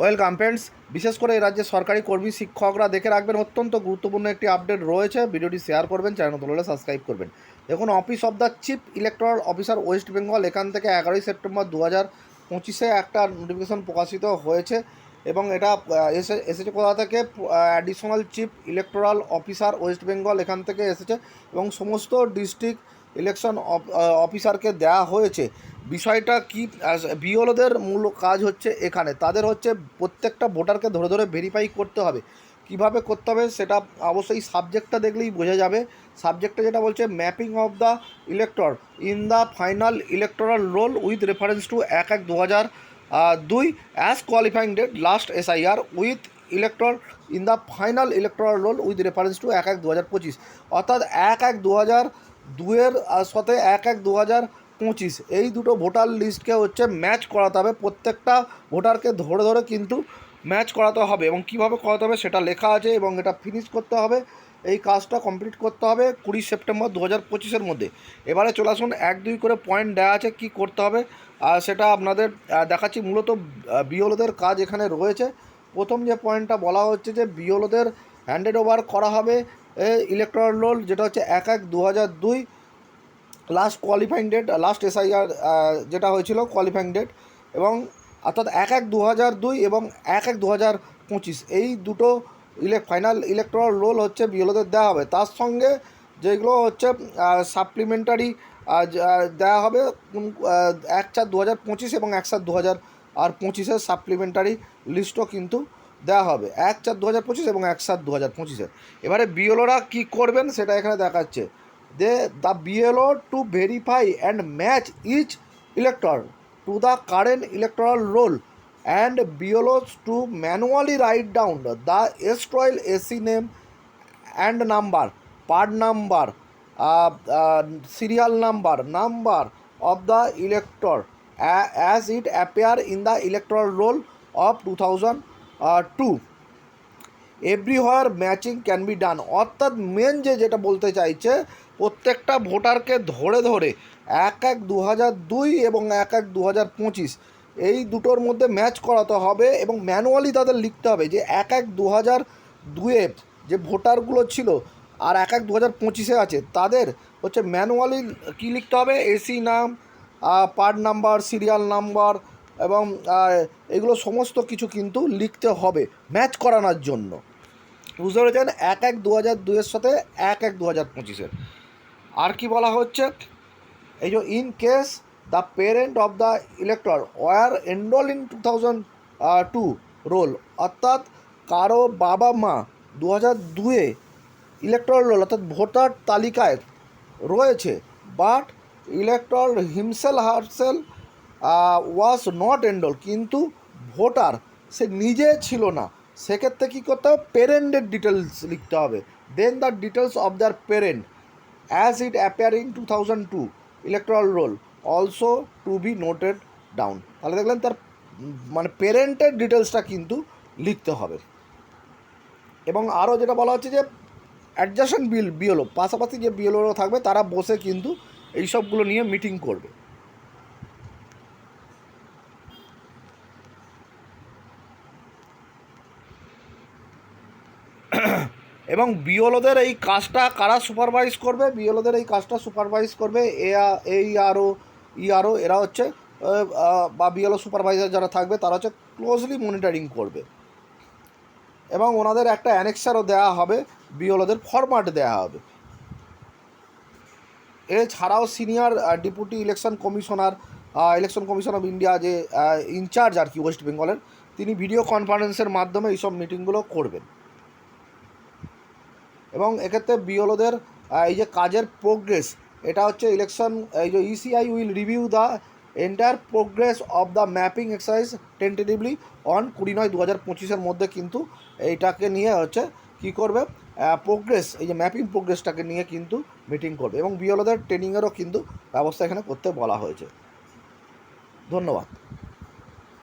Welcome friends বিশেষ করে এই রাজ্যে সরকারি কর্মী শিক্ষকরা দেখে রাখবেন অত্যন্ত গুরুত্বপূর্ণ একটি আপডেট রয়েছে ভিডিওটি শেয়ার করবেন চ্যানেল নতুন হলে সাবস্ক্রাইব করবেন দেখুন office of the chief electoral officer West Bengal এখান থেকে এগারোই সেপ্টেম্বর দু হাজার পঁচিশে একটা নোটিফিকেশন প্রকাশিত হয়েছে এবং এটা এসে এসেছে কোথা থেকে additional chief electoral officer West Bengal এখান থেকে এসেছে এবং সমস্ত ডিস্ট্রিক্ট ইলেকশন অফিসারকে দেয়া হয়েছে বিষয়টা কি বিওলোদের মূল কাজ হচ্ছে এখানে তাদের হচ্ছে প্রত্যেকটা ভোটারকে ধরে ধরে ভেরিফাই করতে হবে কিভাবে করতে হবে সেটা অবশ্যই সাবজেক্টটা দেখলেই বোঝা যাবে সাবজেক্টটা যেটা বলছে mapping of the elector in the final electoral roll with reference to এক এক দু হাজার দুই as qualifying date last SIR with elector in the final electoral roll with reference to এক এক দু হাজার পঁচিশ অর্থাৎ এক এক দু হাজার দুয়ের সাথে এক এক দু হাজার পঁচিশ এই দুটো ভোটার লিস্টকে হচ্ছে ম্যাচ করাতে হবে প্রত্যেকটা ভোটারকে ধরে ধরে কিন্তু ম্যাচ করাতে হবে এবং কিভাবে করাতে হবে সেটা লেখা আছে এবং এটা ফিনিশ করতে হবে এই কাজটা কমপ্লিট করতে হবে কুড়ি সেপ্টেম্বর দু হাজার পঁচিশের মধ্যে এবারে চলে আসুন এক দুই করে পয়েন্ট দেওয়া আছে কি করতে হবে আর সেটা আপনাদের দেখাচ্ছি মূলত বিওলোদের কাজ এখানে রয়েছে প্রথম যে পয়েন্টটা বলা হচ্ছে যে বিওলোদের হ্যান্ডেড ওভার করা হবে ইলেকট্রাল রোল যেটা হচ্ছে এক এক দু হাজার দুই last qualifying date last SIR যেটা হয়েছিল কোয়ালিফাইং ডেট এবং অর্থাৎ এক এক দু হাজার দুই এবং এক এক দু হাজার পঁচিশ এই দুটো ইলেক ফাইনাল ইলেকট্রাল রোল হচ্ছে বিএলওদের দেওয়া হবে তার সঙ্গে যেগুলো হচ্ছে সাপ্লিমেন্টারি দেওয়া হবে এক চার দু হাজার পঁচিশ এবং এক সাত দু হাজার আর পঁচিশের সাপ্লিমেন্টারি লিস্টও কিন্তু দেওয়া হবে এক চার দু হাজার পঁচিশ এবং এক সাত দু হাজার পঁচিশে এবারে বিএলওরা কী করবেন সেটা এখানে দেখাচ্ছে the BLO to verify and match each elector to the current electoral roll, and BLOs to manually write down the erstwhile AC name and number, part number, uh, uh, serial number, number of the elector uh, as it appear in the electoral roll of 2002. Everywhere matching can be done অর্থাৎ মেন যে যেটা বলতে চাইছে প্রত্যেকটা ভোটারকে ধরে ধরে এক এক দু হাজার দুই এবং এক এক দু হাজার পঁচিশ এই দুটোর মধ্যে ম্যাচ করাতে হবে এবং ম্যানুয়ালি তাদের লিখতে হবে যে এক এক দু হাজার দুয়ে যে ভোটারগুলো ছিল আর এক এক দু হাজার পঁচিশে আছে তাদের হচ্ছে ম্যানুয়ালি কী লিখতে হবে এসি নাম পার্ট নাম্বার সিরিয়াল নাম্বার এবং এগুলো সমস্ত কিছু কিন্তু লিখতে হবে ম্যাচ করানোর জন্য বুঝতে পেরেছেন এক এক দু হাজার দুয়ের সাথে এক এক দু হাজার পঁচিশের আর কি বলা হচ্ছে এই যে in case the parent of the elector was enrol in two thousand two roll অর্থাৎ কারো বাবা মা দু হাজার দুয়ে ইলেকট্রল রোল অর্থাৎ ভোটার তালিকায় রয়েছে but electoral himself herself was not এন্ডল কিন্তু ভোটার সে নিজে ছিল না সেক্ষেত্রে কী করতে হবে পেরেন্টের ডিটেলস লিখতে হবে then the details of their parent as it appear in two thousand two electoral roll also to be noted down তাহলে দেখলেন তার মানে পেরেন্টের ডিটেলসটা কিন্তু লিখতে হবে এবং আরও যেটা বলা হচ্ছে যে অ্যাডজাস্টেন্ট বিল বিএলও পাশাপাশি যে বিএলওরা থাকবে তারা বসে কিন্তু এইসবগুলো নিয়ে মিটিং করবে এবং বিওলোদের এই কাজটা কারা সুপারভাইজ করবে বিওলোদের এই কাজটা সুপারভাইজ করবে এ এই আরও ই আরও এরা হচ্ছে বা বিএলও সুপারভাইজার যারা থাকবে তারা হচ্ছে ক্লোজলি মনিটরিং করবে এবং ওনাদের একটা অ্যানেক্সারও দেওয়া হবে বিওলোদের ফরম্যাট দেওয়া হবে এছাড়াও senior deputy election commissioner election commission of India যে ইনচার্জ আর কি ওয়েস্ট বেঙ্গলের তিনি ভিডিও কনফারেন্সের মাধ্যমে এইসব মিটিংগুলো করবেন এবং এক্ষেত্রে বিএলওদের এই যে কাজের প্রোগ্রেস এটা হচ্ছে ইলেকশন এই যে ECI will review the entire progress of the mapping exercise tentatively on কুড়ি নয় দু হাজার পঁচিশের মধ্যে কিন্তু এইটাকে নিয়ে হচ্ছে কী করবে প্রোগ্রেস এই যে ম্যাপিং প্রোগ্রেসটাকে নিয়ে কিন্তু মিটিং করবে এবং বিএলওদের ট্রেনিংয়েরও কিন্তু ব্যবস্থা এখানে করতে বলা হয়েছে ধন্যবাদ